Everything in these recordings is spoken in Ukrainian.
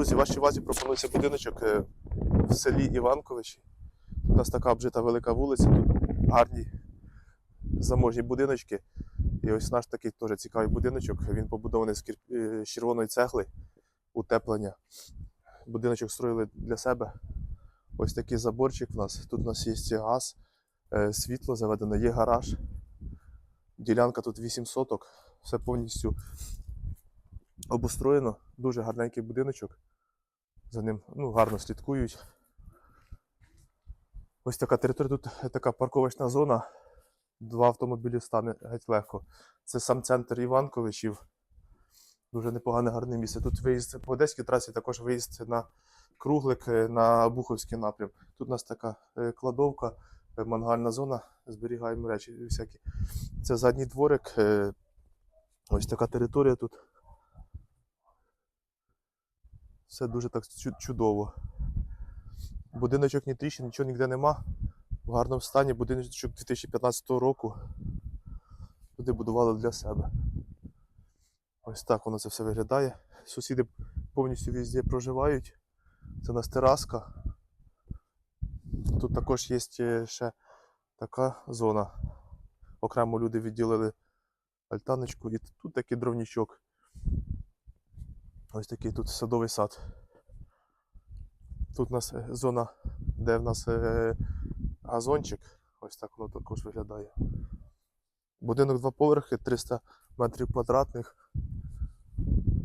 Друзі, вашій увазі пропонується будиночок е, в селі Іванковичі. У нас така обжита велика вулиця, тут гарні заможні будиночки. І ось наш такий теж цікавий будиночок. Він побудований з, е, червоної цегли, утеплення. Будиночок строїли для себе. Ось такий заборчик в нас. Тут у нас є газ, е, світло заведено, є гараж. Ділянка тут 8 соток, все повністю обустроєно. Дуже гарненький будиночок. За ним ну, гарно слідкують. Ось така територія, тут така парковочна зона. Два автомобілі стане геть легко. Це сам центр Іванковичів. Дуже непогане гарне місце. Тут виїзд по Одеській трасі, також виїзд на Круглик, е, на Буховський напрям. Тут у нас така е, кладовка, е, мангальна зона, зберігаємо речі всякі. Це задній дворик. Ось така територія тут. Все дуже так чудово. Будиночок ні тріщин, нічого ніде нема. В гарному стані. Будиночок 2015 року. Туди будували для себе. Ось так воно це все виглядає. Сусіди повністю везде проживають. Це нас тераска. Тут також є е, ще така зона. Окремо люди відділили альтаночку і тут такий дровничок. Ось такий тут садовий сад. Тут у нас е, зона, де в нас е, газончик. Ось так воно також виглядає. Будинок два поверхи, 300 метрів квадратних.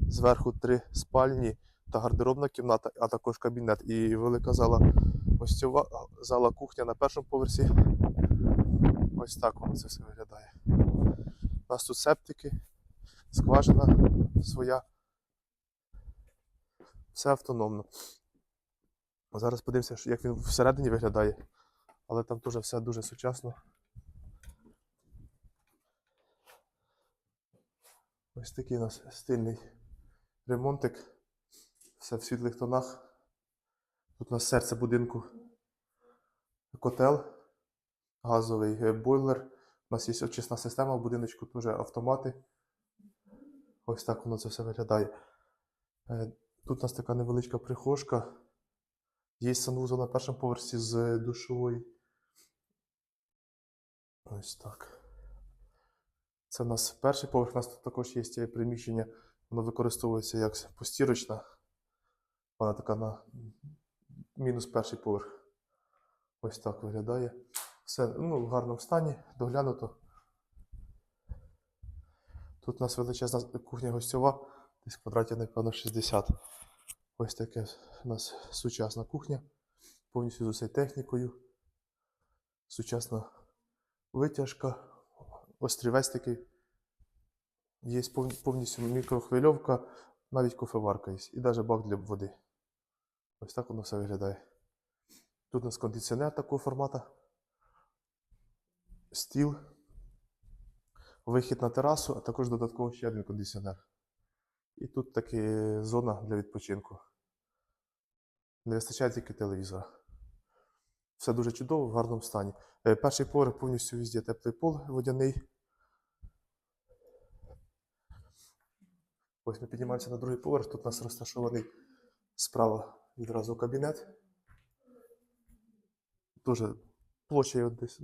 Зверху три спальні та гардеробна кімната, а також кабінет і велика зала гостьова, зала кухня на першому поверсі. Ось так воно це все виглядає. У нас тут септики, скважина своя. Все автономно. Зараз подивимося, як він всередині виглядає. Але там теж все дуже сучасно. Ось такий у нас стильний ремонтик. Все в світлих тонах. Тут у нас серце будинку. Котел, газовий е, бойлер. У нас є очисна система в будиночку, теж автомати. Ось так воно це все виглядає. Тут у нас така невеличка прихожка. Є санвузол на першому поверсі з душовою. Ось так. Це у нас перший поверх, у нас тут також є приміщення, воно використовується як постірочна. Вона така на мінус перший поверх. Ось так виглядає. Все ну, в гарному стані, доглянуто. Тут у нас величезна кухня гостьова, десь квадратів, напевно, 60. Ось таке у нас сучасна кухня, повністю з усією технікою. Сучасна витяжка, острівець такий. Є повністю мікрохвильовка, навіть кофеварка є. І навіть бак для води. Ось так воно все виглядає. Тут у нас кондиціонер такого формату. Стіл. Вихід на терасу, а також додатково ще один кондиціонер. І тут таки зона для відпочинку. Не вистачає тільки телевізора. Все дуже чудово, в гарному стані. Е, Перший поверх повністю везде теплий пол водяний. Ось ми піднімаємося на другий поверх. Тут у нас розташований справа відразу кабінет. Дуже площа десь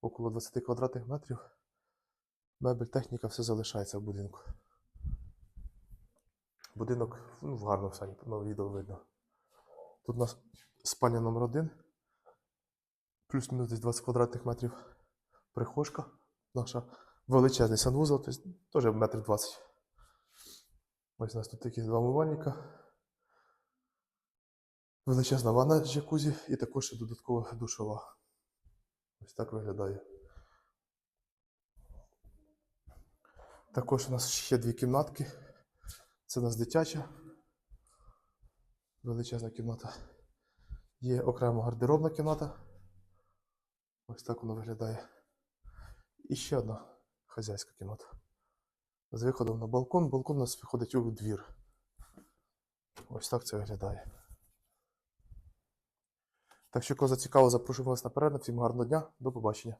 около 20 квадратних метрів. Мебель, техніка, все залишається в будинку. Будинок ну, в гарному стані, на відео видно. Тут у нас спальня номер один. Плюс-мінус десь 20 квадратних метрів. Прихожка. Наша величезний санвузол, тобто теж метр 20. Ось у нас тут такі два умивальника. Величезна ванна з джакузі і також ще додаткова душова. Ось так виглядає. Також у нас ще дві кімнатки. Це у нас дитяча. Величезна кімната. Є окремо гардеробна кімната. Ось так воно виглядає. І ще одна хазяйська кімната. З виходом на балкон. Балкон у нас виходить у двір. Ось так це виглядає. Так що, кого зацікаво, запрошую вас на перегляд. Всім гарного дня, до побачення.